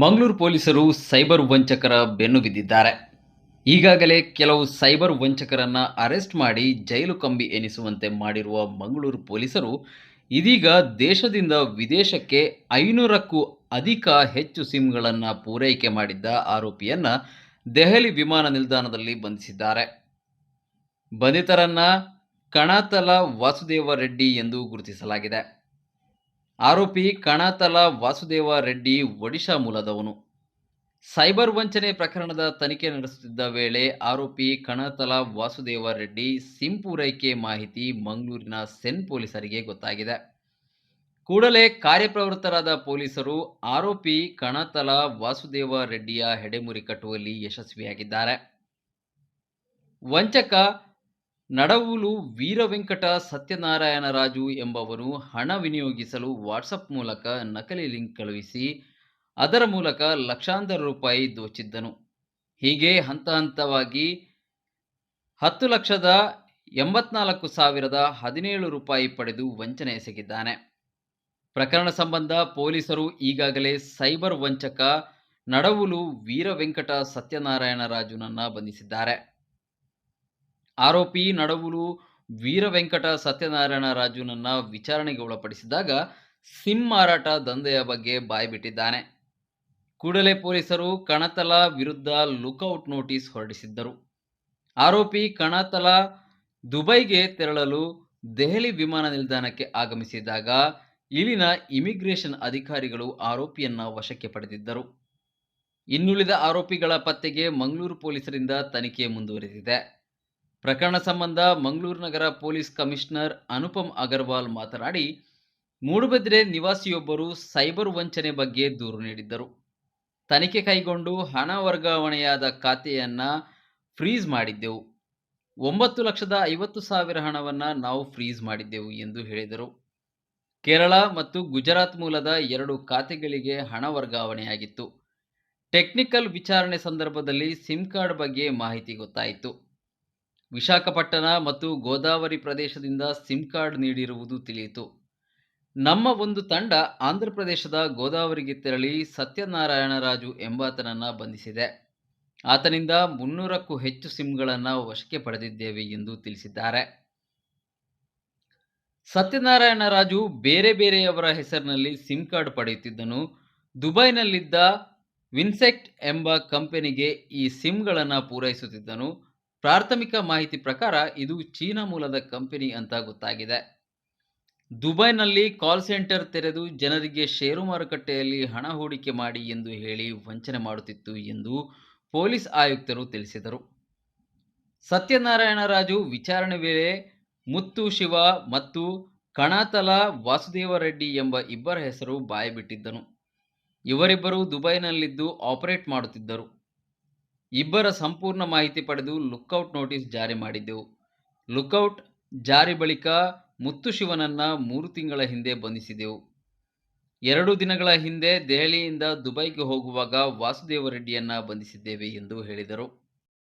ಮಂಗಳೂರು ಪೊಲೀಸರು ಸೈಬರ್ ವಂಚಕರ ಬೆನ್ನು ಬಿದ್ದಿದ್ದಾರೆ. ಈಗಾಗಲೇ ಕೆಲವು ಸೈಬರ್ ವಂಚಕರನ್ನು ಅರೆಸ್ಟ್ ಮಾಡಿ ಜೈಲು ಕಂಬಿ ಎನಿಸುವಂತೆ ಮಾಡಿರುವ ಮಂಗಳೂರು ಪೊಲೀಸರು ಇದೀಗ ದೇಶದಿಂದ ವಿದೇಶಕ್ಕೆ ಐನೂರಕ್ಕೂ ಅಧಿಕ ಹೆಚ್ಚು ಸಿಮ್ಗಳನ್ನು ಪೂರೈಕೆ ಮಾಡಿದ್ದ ಆರೋಪಿಯನ್ನು ದೆಹಲಿ ವಿಮಾನ ನಿಲ್ದಾಣದಲ್ಲಿ ಬಂಧಿಸಿದ್ದಾರೆ. ಬಂಧಿತರನ್ನ ಕಣತಲ ವಾಸುದೇವ ರೆಡ್ಡಿ ಎಂದು ಗುರುತಿಸಲಾಗಿದೆ. ಆರೋಪಿ ಕಣತಲ ವಾಸುದೇವ ರೆಡ್ಡಿ ಒಡಿಶಾ ಮೂಲದವನು. ಸೈಬರ್ ವಂಚನೆ ಪ್ರಕರಣದ ತನಿಖೆ ನಡೆಸುತ್ತಿದ್ದ ವೇಳೆ ಆರೋಪಿ ಕಣತಲ ವಾಸುದೇವ ರೆಡ್ಡಿ ಸಿಮ್ ಪೂರೈಕೆ ಮಾಹಿತಿ ಮಂಗಳೂರಿನ ಸೆನ್ ಪೊಲೀಸರಿಗೆ ಗೊತ್ತಾಗಿದೆ. ಕೂಡಲೇ ಕಾರ್ಯಪ್ರವೃತ್ತರಾದ ಪೊಲೀಸರು ಆರೋಪಿ ಕಣತಲ ವಾಸುದೇವ ರೆಡ್ಡಿಯ ಹೆಡೆಮುರಿ ಕಟ್ಟುವಲ್ಲಿ ಯಶಸ್ವಿಯಾಗಿದ್ದಾರೆ. ವಂಚಕ ನಡವೂಲು ವೀರವೆಂಕಟ ಸತ್ಯನಾರಾಯಣರಾಜು ಎಂಬವನು ಹಣ ವಿನಿಯೋಗಿಸಲು ವಾಟ್ಸಪ್ ಮೂಲಕ ನಕಲಿ ಲಿಂಕ್ ಕಳುಹಿಸಿ, ಅದರ ಮೂಲಕ ಲಕ್ಷಾಂತರ ರೂಪಾಯಿ ದೋಚಿದ್ದನು. ಹೀಗೆ ಹಂತ ಹಂತವಾಗಿ ಹತ್ತು ಲಕ್ಷದ ಎಂಬತ್ನಾಲ್ಕು ಸಾವಿರದ ಹದಿನೇಳು ರೂಪಾಯಿ ಪಡೆದು ವಂಚನೆ ಎಸಗಿದ್ದಾನೆ. ಪ್ರಕರಣ ಸಂಬಂಧ ಪೊಲೀಸರು ಈಗಾಗಲೇ ಸೈಬರ್ ವಂಚಕ ನಡವೂಲು ವೀರವೆಂಕಟ ಸತ್ಯನಾರಾಯಣರಾಜುನನ್ನ ಬಂಧಿಸಿದ್ದಾರೆ. ಆರೋಪಿ ನಡವೂರು ವೀರವೆಂಕಟ ಸತ್ಯನಾರಾಯಣ ರಾಜುನನ್ನ ವಿಚಾರಣೆಗೆ ಒಳಪಡಿಸಿದಾಗ ಸಿಮ್ ಮಾರಾಟ ದಂಧೆಯ ಬಗ್ಗೆ ಬಾಯ್ಬಿಟ್ಟಿದ್ದಾನೆ ಕೂಡಲೇ ಪೊಲೀಸರು ಕಣತಲ ವಿರುದ್ಧ ಲುಕೌಟ್ ನೋಟಿಸ್ ಹೊರಡಿಸಿದ್ದರು. ಆರೋಪಿ ಕಣತಲ ದುಬೈಗೆ ತೆರಳಲು ದೆಹಲಿ ವಿಮಾನ ನಿಲ್ದಾಣಕ್ಕೆ ಆಗಮಿಸಿದಾಗ ಇಲ್ಲಿನ ಇಮಿಗ್ರೇಷನ್ ಅಧಿಕಾರಿಗಳು ಆರೋಪಿಯನ್ನ ವಶಕ್ಕೆ ಪಡೆದಿದ್ದರು. ಇನ್ನುಳಿದ ಆರೋಪಿಗಳ ಪತ್ತೆಗೆ ಮಂಗಳೂರು ಪೊಲೀಸರಿಂದ ತನಿಖೆ ಮುಂದುವರೆದಿದೆ. ಪ್ರಕರಣ ಸಂಬಂಧ ಮಂಗಳೂರು ನಗರ ಪೊಲೀಸ್ ಕಮಿಷನರ್ ಅನುಪಮ್ ಅಗರ್ವಾಲ್ ಮಾತನಾಡಿ, ಮೂಡುಬದ್ರೆ ನಿವಾಸಿಯೊಬ್ಬರು ಸೈಬರ್ ವಂಚನೆ ಬಗ್ಗೆ ದೂರು ನೀಡಿದ್ದರು. ತನಿಖೆ ಕೈಗೊಂಡು ಹಣ ವರ್ಗಾವಣೆಯಾದ ಖಾತೆಯನ್ನ ಫ್ರೀಜ್ ಮಾಡಿದ್ದೆವು. ಒಂಬತ್ತು ಲಕ್ಷದ ಐವತ್ತು ಸಾವಿರ ಹಣವನ್ನು ನಾವು ಫ್ರೀಜ್ ಮಾಡಿದ್ದೆವು ಎಂದು ಹೇಳಿದರು. ಕೇರಳ ಮತ್ತು ಗುಜರಾತ್ ಮೂಲದ ಎರಡು ಖಾತೆಗಳಿಗೆ ಹಣ ವರ್ಗಾವಣೆಯಾಗಿತ್ತು. ಟೆಕ್ನಿಕಲ್ ವಿಚಾರಣೆ ಸಂದರ್ಭದಲ್ಲಿ ಸಿಮ್ ಕಾರ್ಡ್ ಬಗ್ಗೆ ಮಾಹಿತಿ ಗೊತ್ತಾಯಿತು. ವಿಶಾಖಪಟ್ಟಣ ಮತ್ತು ಗೋದಾವರಿ ಪ್ರದೇಶದಿಂದ ಸಿಮ್ ಕಾರ್ಡ್ ನೀಡಿರುವುದು ತಿಳಿಯಿತು. ನಮ್ಮ ಒಂದು ತಂಡ ಆಂಧ್ರಪ್ರದೇಶದ ಗೋದಾವರಿಗೆ ತೆರಳಿ ಸತ್ಯನಾರಾಯಣರಾಜು ಎಂಬಾತನನ್ನು ಬಂಧಿಸಿದೆ. ಆತನಿಂದ ಮುನ್ನೂರಕ್ಕೂ ಹೆಚ್ಚು ಸಿಮ್ಗಳನ್ನು ವಶಕ್ಕೆ ಪಡೆದಿದ್ದೇವೆ ಎಂದು ತಿಳಿಸಿದ್ದಾರೆ. ಸತ್ಯನಾರಾಯಣರಾಜು ಬೇರೆ ಬೇರೆಯವರ ಹೆಸರಿನಲ್ಲಿ ಸಿಮ್ ಕಾರ್ಡ್ ಪಡೆಯುತ್ತಿದ್ದನು. ದುಬೈನಲ್ಲಿದ್ದ ವಿನ್ಸೆಕ್ಟ್ ಎಂಬ ಕಂಪನಿಗೆ ಈ ಸಿಮ್ಗಳನ್ನು ಪೂರೈಸುತ್ತಿದ್ದನು. ಪ್ರಾಥಮಿಕ ಮಾಹಿತಿ ಪ್ರಕಾರ ಇದು ಚೀನಾ ಮೂಲದ ಕಂಪನಿ ಅಂತ ಗೊತ್ತಾಗಿದೆ. ದುಬೈನಲ್ಲಿ ಕಾಲ್ ಸೆಂಟರ್ ತೆರೆದು ಜನರಿಗೆ ಷೇರು ಮಾರುಕಟ್ಟೆಯಲ್ಲಿ ಹಣ ಹೂಡಿಕೆ ಮಾಡಿ ಎಂದು ಹೇಳಿ ವಂಚನೆ ಮಾಡುತ್ತಿತ್ತು ಎಂದು ಪೊಲೀಸ್ ಆಯುಕ್ತರು ತಿಳಿಸಿದರು. ಸತ್ಯನಾರಾಯಣ ರಾಜು ವಿಚಾರಣೆ ವೇಳೆ ಮುತ್ತು ಶಿವ ಮತ್ತು ಕಣಾತಲ ವಾಸುದೇವ ರೆಡ್ಡಿ ಎಂಬ ಇಬ್ಬರ ಹೆಸರು ಬಾಯಿಬಿಟ್ಟಿದ್ದನು. ಇವರಿಬ್ಬರು ದುಬೈನಲ್ಲಿದ್ದು ಆಪರೇಟ್ ಮಾಡುತ್ತಿದ್ದರು. ಇಬ್ಬರ ಸಂಪೂರ್ಣ ಮಾಹಿತಿ ಪಡೆದು ಲುಕ್ಔಟ್ ನೋಟಿಸ್ ಜಾರಿ ಮಾಡಿದ್ದೆವು ಲುಕ್ಔಟ್ ಜಾರಿ ಬಳಿಕ ಮುತ್ತು ಶಿವನನ್ನ ಮೂರು ತಿಂಗಳ ಹಿಂದೆ ಬಂಧಿಸಿದೆವು. ಎರಡು ದಿನಗಳ ಹಿಂದೆ ದೆಹಲಿಯಿಂದ ದುಬೈಗೆ ಹೋಗುವಾಗ ವಾಸುದೇವ ರೆಡ್ಡಿಯನ್ನ ಬಂಧಿಸಿದ್ದೇವೆ ಎಂದು ಹೇಳಿದರು.